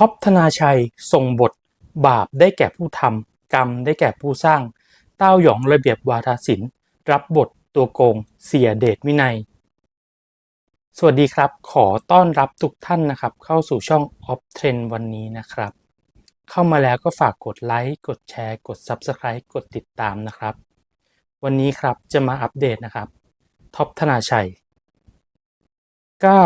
ท็อปธนาชัยส่งบท บาปได้แก่ผู้ทำกรรมได้แก่ผู้สร้าง เต้าหยองระเบียบวาทศิลป์รับบทตัวโกง เสียเดชวินัย สวัสดีครับ ขอต้อนรับทุกท่านนะครับ เข้าสู่ช่อง Off Trend วันนี้นะครับ เข้ามาแล้วก็ฝากกดไลค์กดแชร์ กด Subscribe กดติดตามนะครับ วันนี้ครับจะมาอัปเดตนะครับท็อปธนาชัยก็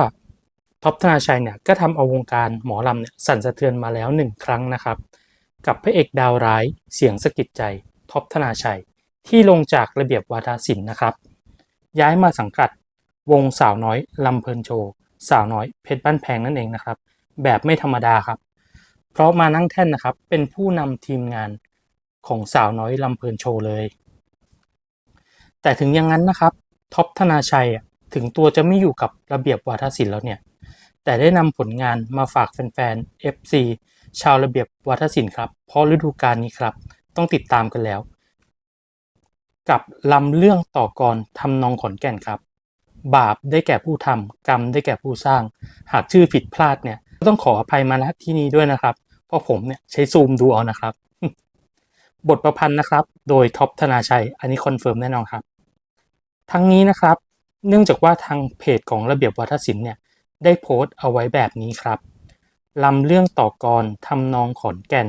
ท็อปธนาชัยเนี่ยก็ทำเอาวงการหมอลำเนี่ยสั่นสะเทือนมาแล้วหนึ่งครั้งนะครับ กับพระเอกดาวร้ายเสียงสะกิดใจท็อปธนาชัย ที่ลงจากระเบียบวาทศิลป์นะครับ ย้ายมาสังกัดวงสาวน้อยลำเพลินโชว์สาวน้อยเพชรบ้านแพงนั่นเองนะครับ แบบไม่ธรรมดาครับ เพราะมานั่งแท่นนะครับเป็นผู้นำทีมงานของสาวน้อยลำเพลินโชว์เลย แต่ถึงอย่างนั้นนะครับท็อปธนาชัยถึงตัวจะไม่อยู่กับระเบียบวาทศิลป์แล้วเนี่ย แต่ได้นำผลงานมาฝากแฟนๆ FC ชาวระเบียบวัฒนศิลป์ครับ เพราะฤดูกาลนี้ครับ ต้องติดตามกันแล้ว กับลำเรื่องต่อกรทำนองขอนแก่นครับ บาปได้แก่ผู้ทำกรรมได้แก่ผู้สร้าง หากชื่อผิดพลาดเนี่ยต้องขออภัยมาณที่นี้ด้วยนะครับ เพราะผมเนี่ยใช้ซูมดูเอานะครับ บทประพันธ์นะครับ โดยท็อปธนาชัย อันนี้คอนเฟิร์มแน่นอนครับ ทั้งนี้นะครับ เนื่องจากว่าทางเพจของระเบียบวัฒนศิลป์เนี่ย ได้โพสต์เอาไว้แบบนี้ครับลำเรื่องต่อกรทำนองขอนแก่น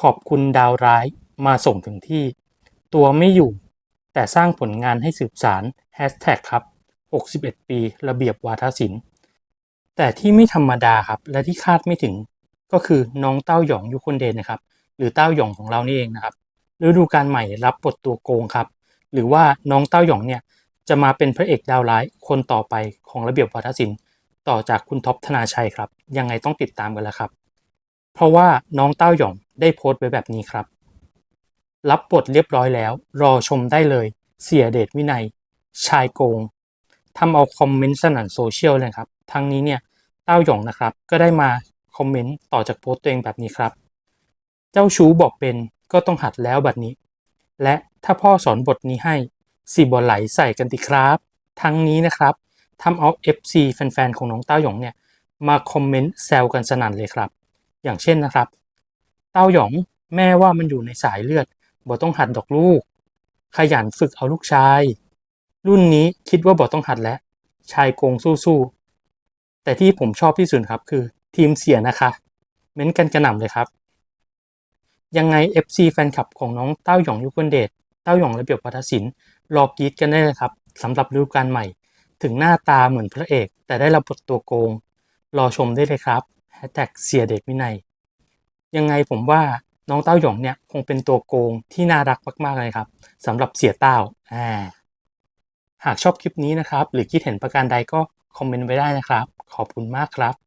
ขอบคุณดาวร้ายมาส่งถึงที่ ตัวไม่อยู่ แต่สร้างผลงานให้สืบสารแฮชแท็กครับ 61 ปีระเบียบวาทศิลป์แต่ที่ไม่ธรรมดาครับ และที่คาดไม่ถึงก็คือน้องเต้าหยองยุคนเดนนะครับ หรือเต้าหยองของเรานี่เองนะครับฤดูกาลใหม่รับบทตัวโกงครับ หรือว่าน้องเต้าหยองเนี่ยจะมาเป็นพระเอกดาวร้ายคนต่อไปของระเบียบวาทศิลป์ ต่อจากคุณท็อปธนาชัยครับ ยังไงต้องติดตามกันแล้วครับ เพราะว่าน้องเต้าหยองได้โพสต์ไว้แบบนี้ครับ รับบทเรียบร้อยแล้ว รอชมได้เลย เสียเดชวินัย ชายโกงทำเอาคอมเมนต์สนั่นโซเชียลเลยครับทั้งนี้เนี่ยเต้าหยองนะครับ ก็ได้มาคอมเมนต์ต่อจากโพสต์ตัวเองแบบนี้ครับ เจ้าชู้บอกเป็นก็ต้องหัดแล้วบัดนี้ และถ้าพ่อสอนบทนี้ให้สีบอลไหลใส่กันติครับ ทั้งนี้นะครับ ทำเอา FC แฟนๆ ของน้องเต้าหยองเนี่ยมาคอมเมนต์แซวกันสนั่นเลยครับ อย่างเช่นนะครับ เต้าหยองแม่ว่ามันอยู่ในสายเลือดบ่ต้องหัดดอกลูก ขยันฝึกเอาลูกชาย รุ่นนี้คิดว่าบ่ต้องหัดแล้ว ชายโกงสู้ๆ แต่ที่ผมชอบที่สุดครับคือทีมเสียนะคะ เม้นกันกระหน่ำเลยครับ ยังไง FC แฟนคลับของน้องเต้าหยองยุคนเดชเต้าหยองระเบียบวัฒศิลป์รอกีดกันได้เลยครับสำหรับฤดูกาลใหม่ ถึงหน้าตาเหมือนพระเอก แต่ได้รับบทตัวโกง รอชมได้เลยครับแฮชแท็กเสียเด็กวินัย ยังไงผมว่าน้องเต้าหยองเนี่ยคงเป็นตัวโกงที่น่ารักมาก ๆ เลยครับสำหรับเสียเต้าอ่าหากชอบคลิปนี้นะครับ หรือคิดเห็นประการใดก็คอมเมนต์ไว้ได้นะครับ ขอบคุณมากครับ